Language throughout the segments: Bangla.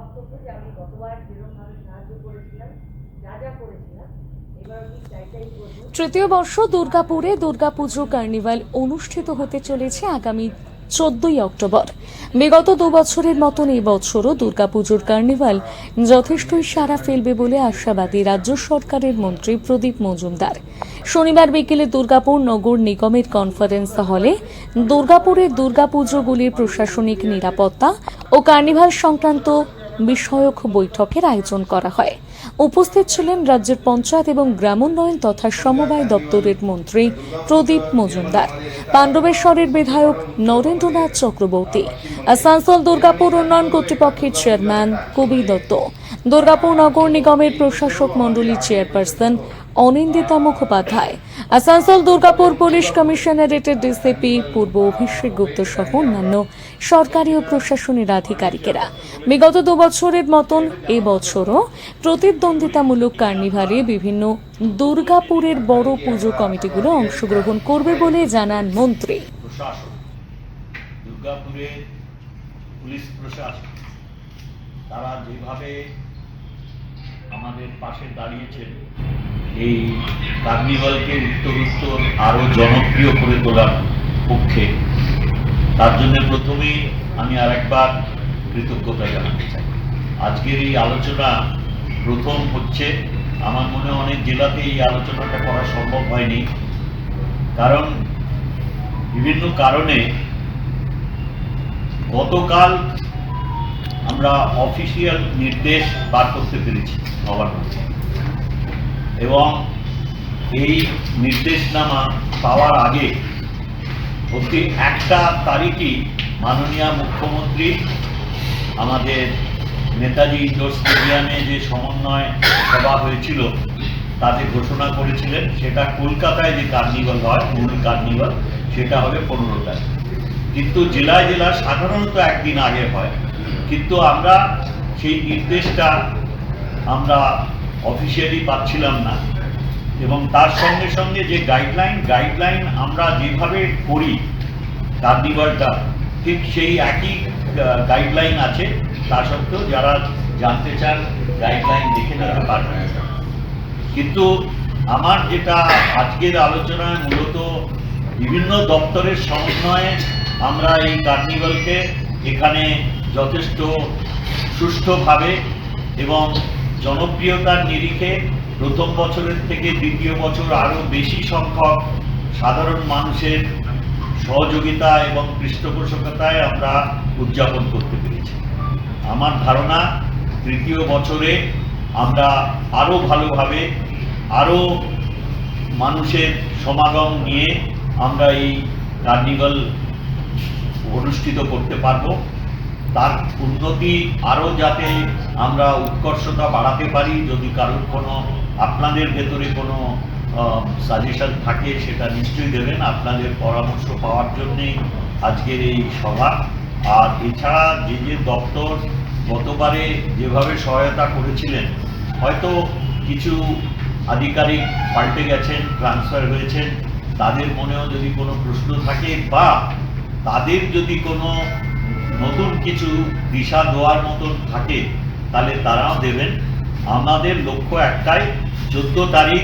বক্তব্য যে আমি গতবার যেরকমভাবে সাহায্য করেছিলাম, যা যা করেছিলাম তৃতীয় বর্ষ দুর্গাপুরে দুর্গাপুজো কার্নিভাল অনুষ্ঠিত হতে চলেছে আগামী চোদ্দই অক্টোবর। বিগত দু বছরের মতন এই বছরও দুর্গাপুজোর কার্নিভাল যথেষ্টই সাড়া ফেলবে বলে আশাবাদী রাজ্য সরকারের মন্ত্রী প্রদীপ মজুমদার। শনিবার বিকেলে দুর্গাপুর নগর নিগমের কনফারেন্স হলে দুর্গাপুরের দুর্গাপুজোগুলির প্রশাসনিক নিরাপত্তা ও কার্নিভাল সংক্রান্ত বিষয়ক বৈঠকের আয়োজন করা হয়। উপস্থিত ছিলেন রাজ্যের পঞ্চায়েত এবং গ্রামোন্নয়ন তথা সমবায় দপ্তরের মন্ত্রী প্রদীপ মজুমদার, পাণ্ডবেশ্বরের বিধায়ক নরেন্দ্রনাথ চক্রবর্তী, আসানসোল দুর্গাপুর উন্নয়ন কর্তৃপক্ষের চেয়ারম্যান কবি দত্ত দুর্গাপুর নগর নিগমের প্রশাসক মণ্ডলীর চেয়ারপারসন অনিন্দিতা মুখোপাধ্যায়। আসানসোল দুর্গাপুর পুলিশ কমিশনারেটের ডিসিপি পূর্ব অভিষেক গুপ্ত সহ অন্যান্য সরকারি ও প্রশাসনের আধিকারিকেরা। বিগত দুবছরের মতন এবছরও প্রতিদ্বন্দ্বিতামূলক কার্নিভালে বিভিন্ন দুর্গাপুরের বড় পুজো কমিটিগুলো অংশগ্রহণ করবে বলে জানান মন্ত্রী। তারা যেভাবে আমাদের পাশে দাঁড়িয়েছেন। এই কার্নিভালকে উত্তরোত্তর আরও জনপ্রিয় করে তোলার পক্ষে। তার জন্য প্রথমেই আমি আরেকবার কৃতজ্ঞতা জানাতে চাই। আজকের এই আলোচনা প্রথম হচ্ছে, আমার মনে অনেক জেলাতে এই আলোচনাটা করা সম্ভব হয়নি। কারণ বিভিন্ন কারণে গতকাল আমরা অফিসিয়াল নির্দেশ বার করতে পেরেছি গভর্নমেন্ট এবং এই নির্দেশনামা পাওয়ার আগে অব্দি একটা তারিখই মাননীয় মুখ্যমন্ত্রী আমাদের নেতাজি ইন্ডোর স্টেডিয়ামে যে সমন্বয় সভা হয়েছিল, তাতে ঘোষণা করেছিলেন, সেটা কলকাতায় যে কার্নিভাল হয়, মূল কার্নিভাল, সেটা হবে পনেরো তারিখ। কিন্তু জেলায় জেলা সাধারণত একদিন আগে হয়। কিন্তু আমরা সেই নির্দেশটা আমরা অফিসিয়ালি পাচ্ছিলাম না। এবং তার সঙ্গে সঙ্গে যে গাইডলাইন গাইডলাইন আমরা যেভাবে করি কার্নিভালটা, ঠিক সেই একই গাইডলাইন আছে। তা সত্ত্বেও যারা জানতে চান গাইডলাইন দেখে নিতে পারবেন। কিন্তু আমার যেটা আজকের আলোচনায় মূলত বিভিন্ন দপ্তরের সমন্বয়ে আমরা এই কার্নিভালকে এখানে যথেষ্ট সুষ্ঠুভাবে এবং জনপ্রিয়তার নিরিখে প্রথম বছরের থেকে দ্বিতীয় বছর আরও বেশি সংখ্যক সাধারণ মানুষের সহযোগিতা এবং পৃষ্ঠপোষকতায় আমরা উদযাপন করতে পেরেছি। আমার ধারণা, তৃতীয় বছরে আমরা আরও ভালোভাবে আরও মানুষের সমাগম নিয়ে আমরা এই কার্নিভাল অনুষ্ঠিত করতে পারব। তার উন্নতি আরও যাতে আমরা উৎকর্ষতা বাড়াতে পারি, যদি কারোর কোনো, আপনাদের ভেতরে কোনো সাজেশন থাকে, সেটা নিশ্চয়ই দেবেন। আপনাদের পরামর্শ পাওয়ার জন্যেই আজকের এই সভা। আর এছাড়া যে যে দপ্তর গতবারে যেভাবে সহায়তা করেছিলেন, হয়তো কিছু আধিকারিক পাল্টে গেছেন ট্রান্সফার হয়েছেন। তাদের মনেও যদি কোনো প্রশ্ন থাকে বা তাদের যদি কোনো নতুন কিছু দিশা দেওয়ার মতন থাকে, তাহলে তারাও দেবেন। আমাদের লক্ষ্য একটাই, চোদ্দ তারিখ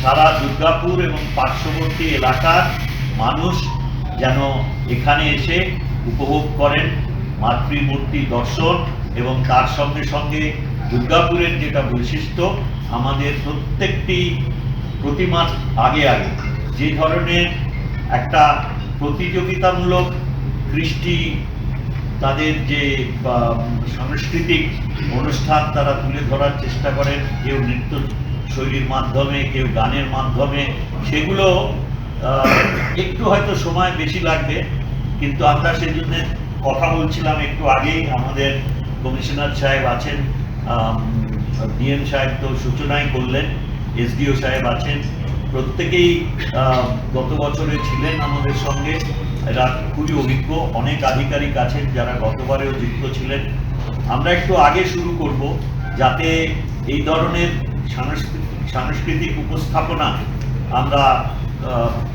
সারা দুর্গাপুর এবং পার্শ্ববর্তী এলাকার মানুষ যেন এখানে এসে উপভোগ করেন মাতৃমূর্তি দর্শন এবং তার সঙ্গে সঙ্গে দুর্গাপুরের যেটা বৈশিষ্ট্য, আমাদের প্রত্যেকটি প্রতিমার আগে আগে যে ধরনের একটা প্রতিযোগিতামূলক কৃষ্টি তাদের যে সাংস্কৃতিক অনুষ্ঠান তারা তুলে ধরার চেষ্টা করেন, কেউ নৃত্য শৈলীর মাধ্যমে, কেউ গানের মাধ্যমে, সেগুলো একটু হয়তো সময় বেশি লাগবে, কিন্তু আমরা সেই জন্য কথা বলছিলাম একটু আগেই, আমাদের কমিশনার সাহেব আছেন ডিএম সাহেব তো সূচনাই করলেন, এসডিও সাহেব আছেন প্রত্যেকেই গত বছরে ছিলেন আমাদের সঙ্গে। খুবই অভিজ্ঞ, অনেক আধিকারিক আছেন যারা গতবারেও যুক্ত ছিলেন। আমরা একটু আগে শুরু করব, যাতে এই ধরনের সাংস্কৃতিক সাংস্কৃতিক উপস্থাপনা আমরা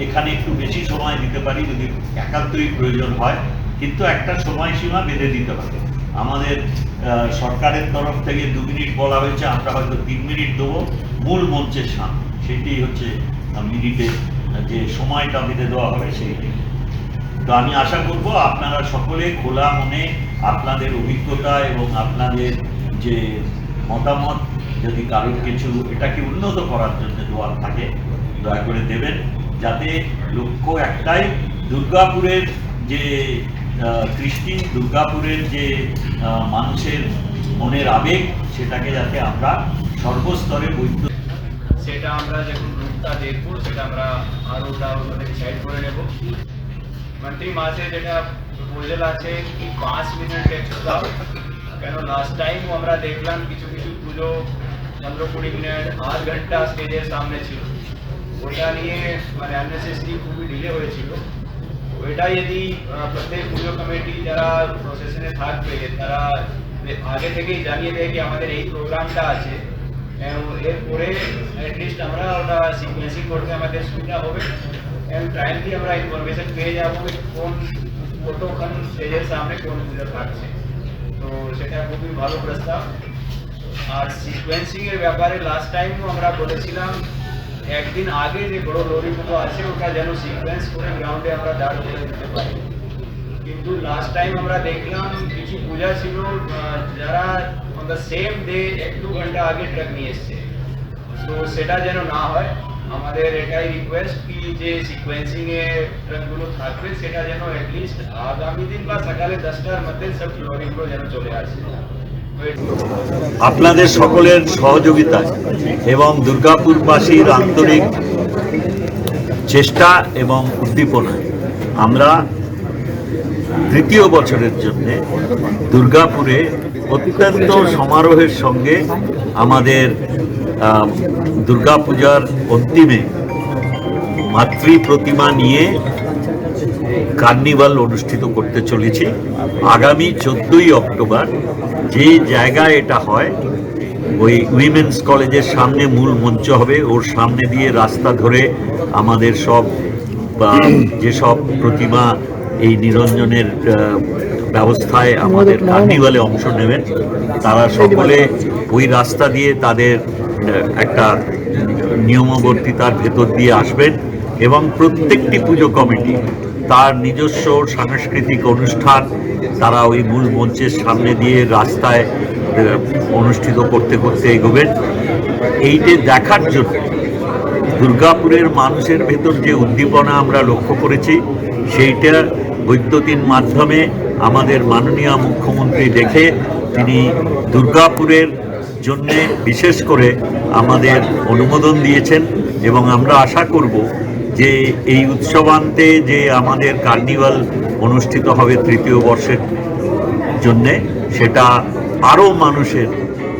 এখানে একটু বেশি সময় দিতে পারি, যদি একান্তই প্রয়োজন হয়। কিন্তু একটা সময়সীমা বেঁধে দিতে পারে আমাদের সরকারের তরফ থেকে দু মিনিট বলা হয়েছে, আমরা হয়তো তিন মিনিট দেবো। মূল মঞ্চের সামনে। সেটি হচ্ছে মিনিটে যে সময়টা বেঁধে দেওয়া হবে সেইটাই তো আমি আশা করব আপনারা সকলে খোলা মনে আপনাদের অভিজ্ঞতা এবং আপনাদের যে মতামত যদি কারোর কিছু এটাকে উন্নত করার জন্য দেওয়ার থাকে, দয়া করে দেবেন। যাতে লক্ষ্য একটাই, দুর্গাপুরের যে কৃষ্টি, দুর্গাপুরের যে মানুষের মনের আবেগ, সেটাকে যাতে আমরা সর্বস্তরে বৈদ্য সেটা আমরা যখন রুটটা দেখব সেটা আমরা আরও ওটা ওখানে ডিসাইড করে নেব। মন্ত্রী মাসে যেটা প্রপোজাল আছে কি পাঁচ মিনিট এক্সট্রা কেন লাস্ট টাইম আমরা দেখলাম কিছু কিছু পুজো পনেরো কুড়ি মিনিট আধ ঘণ্টা স্টেজের সামনে ছিল। ওটা নিয়ে মানে আননেসেসারি খুবই ডিলে হয়েছিল। ওইটা যদি আহ, প্রত্যেক পুজো কমিটি যারা প্রসেশনে থাকবে তারা আগে থেকেই জানিয়ে দেয় কি আমাদের এই প্রোগ্রামটা আছে। এবং এরপরে অ্যাটলিস্ট আমরা ওটা সিকুয়েন্সিং করতে আমাদের সুবিধা হবে। এবং টাইমলি আমরা ইনফরমেশন পেয়ে যাব কোন, কতক্ষণ স্টেজের সামনে কোন পুজো থাকছে। তো সেটা খুবই ভালো প্রস্তাব। আর সিকোয়েন্সিং এর ব্যাপারে লাস্ট টাইমও আমরা বলেছিলাম, একদিন আগে যে বড় লরি পুজো আছে, ওটা যেন সিকোয়েন্স করে গ্রাউন্ডে আমরা দাঁড় করে দিতে পারি। কিন্তু লাস্ট টাইম আমরা দেখলাম, কিছু পূজা ছিল যারা দ্য সেম ডে এক দু ঘণ্টা আগে ট্রাক নিয়ে এসছে। তো সেটা যেন না হয়, আমাদের এটাই রিকোয়েস্ট কি যে সিকোয়েন্সিং এ ট্রাকগুলো থাকবে, সেটা যেন অ্যাটলিস্ট আগামী দিন বা সকালে দশটার মধ্যে সব লরিগুলো যেন চলে আসে। আপনাদের সকলের সহযোগিতা এবং দুর্গাপুরবাসীর আন্তরিক চেষ্টা এবং উদ্দীপনায় আমরা তৃতীয় বছরের জন্য দুর্গাপুরে অত্যন্ত সমারোহের সঙ্গে আমাদের দুর্গাপূজার অন্তিমে মাতৃ প্রতিমা নিয়ে কার্নিভাল অনুষ্ঠিত করতে চলেছি। আগামী চোদ্দই অক্টোবর যে জায়গায় এটা হয়, ওই উইমেন্স কলেজের সামনে মূল মঞ্চ হবে। ওর সামনে দিয়ে রাস্তা ধরে আমাদের সব যেসব প্রতিমা এই নিরঞ্জনের ব্যবস্থায় আমাদের কার্নিভালে অংশ নেবেন। তারা সকলে ওই রাস্তা দিয়ে তাদের একটা নিয়মাবর্তিতার ভেতর দিয়ে আসবেন এবং প্রত্যেকটি পুজো কমিটি তার নিজস্ব সাংস্কৃতিক অনুষ্ঠান তারা ওই মূল মঞ্চের সামনে দিয়ে রাস্তায় অনুষ্ঠিত করতে করতে এগোবেন। এইটে দেখার জন্য দুর্গাপুরের মানুষের ভেতর যে উদ্দীপনা আমরা লক্ষ্য করেছি সেইটা বৈদ্যুতিন মাধ্যমে আমাদের মাননীয় মুখ্যমন্ত্রী দেখে তিনি দুর্গাপুরের জন্যে বিশেষ করে আমাদের অনুমোদন দিয়েছেন এবং আমরা আশা করব যে এই উৎসবান্তে যে আমাদের কার্নিভাল অনুষ্ঠিত হবে তৃতীয় বর্ষের জন্যে, সেটা আরও মানুষের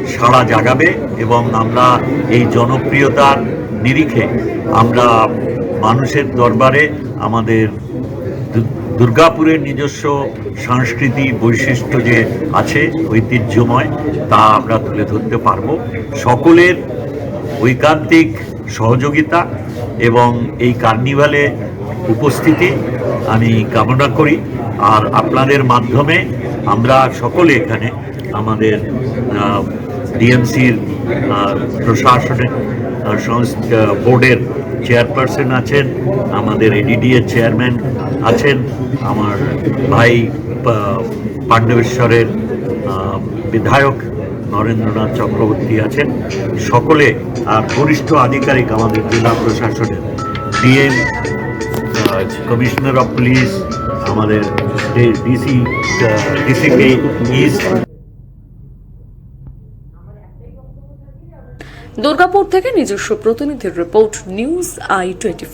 সাড়া জাগাবে এবং আমরা এই জনপ্রিয়তার নিরিখে আমরা মানুষের দরবারে আমাদের দুর্গাপুরের নিজস্ব সংস্কৃতি বৈশিষ্ট্য যে আছে, ঐতিহ্যময়, তা আমরা তুলে ধরতে পারব। সকলের ঐকান্তিক সহযোগিতা এবং এই কার্নিভালে উপস্থিতি আমি কামনা করি। আর আপনাদের মাধ্যমে আমরা সকলে এখানে আমাদের ডিএমসির প্রশাসনের বোর্ডের চেয়ারপারসন আছেন, আমাদের এডিডিএর চেয়ারম্যান আছেন, আমার ভাই পাণ্ডবেশ্বরের বিধায়ক নরেন্দ্রনাথ চক্রবর্তী আছেন। সকলে আর বরিষ্ঠ আধিকারিক আমাদের জেলা প্রশাসনের ডিএম কমিশনার অফ পুলিশ আমাদের ডিসি ডিসিপি ইস্ট দুর্গাপুর থেকে নিজস্ব প্রতিনিধির রিপোর্ট নিউজ আই টোয়েন্টি